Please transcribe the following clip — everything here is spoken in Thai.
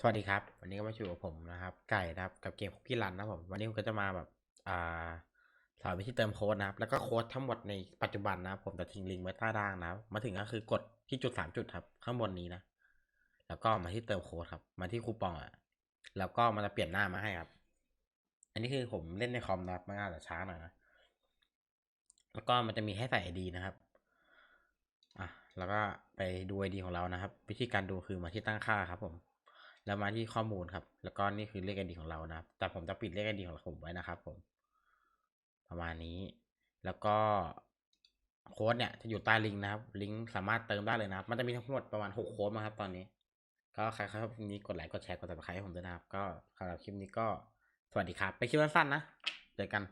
สวัสดีครับ วันนี้ก็มาอยู่กับผมนะครับ ไก่นะครับ กับเกมคุกกี้รันนะผมวันนี้ผมก็จะมาแบบอ่าสอนวิธีเติมโค้ดนะครับ แล้วก็โค้ดทั้งหมดในปัจจุบันนะครับผมจะทิ้งลิงก์ไว้ใต้ล่างนะครับมาถึงก็คือกดที่จุดสามจุดครับ ข้างบนนี้นะ แล้วก็มาที่เติมโค้ดครับ มาที่คูปองอะแล้วก็มันจะเปลี่ยนหน้ามาให้ครับ อันนี้คือผมเล่นในคอมนะครับมันอาจจะช้าหน่อยนะแล้วก็มันจะมีให้ใส่ไอดีนะครับอะแล้วก็ไปดูไอดีของเรานะครับ วิธีการดูคือมาที่ตั้งค่าครับผม แล้วมาที่ข้อมูลครับ แล้วก็นี่คือเลขไอดีของเรานะครับ แต่ผมจะปิดเลขไอดีของผมไว้นะครับผม ประมาณนี้ แล้วก็โค้ดเนี่ยจะอยู่ใต้ลิงก์นะครับ ลิงก์สามารถเติมได้เลยนะครับ มันจะมีทั้งหมดประมาณหกโค้ดมั้งครับ ตอนนี้ ก็ใครครับคลิปนี้กดไลค์ กดแชร์ กดติดตามให้ผมด้วยนะครับ ก็สำหรับคลิปนี้ก็สวัสดีครับ ไปคลิปสั้นๆนะ เจอกัน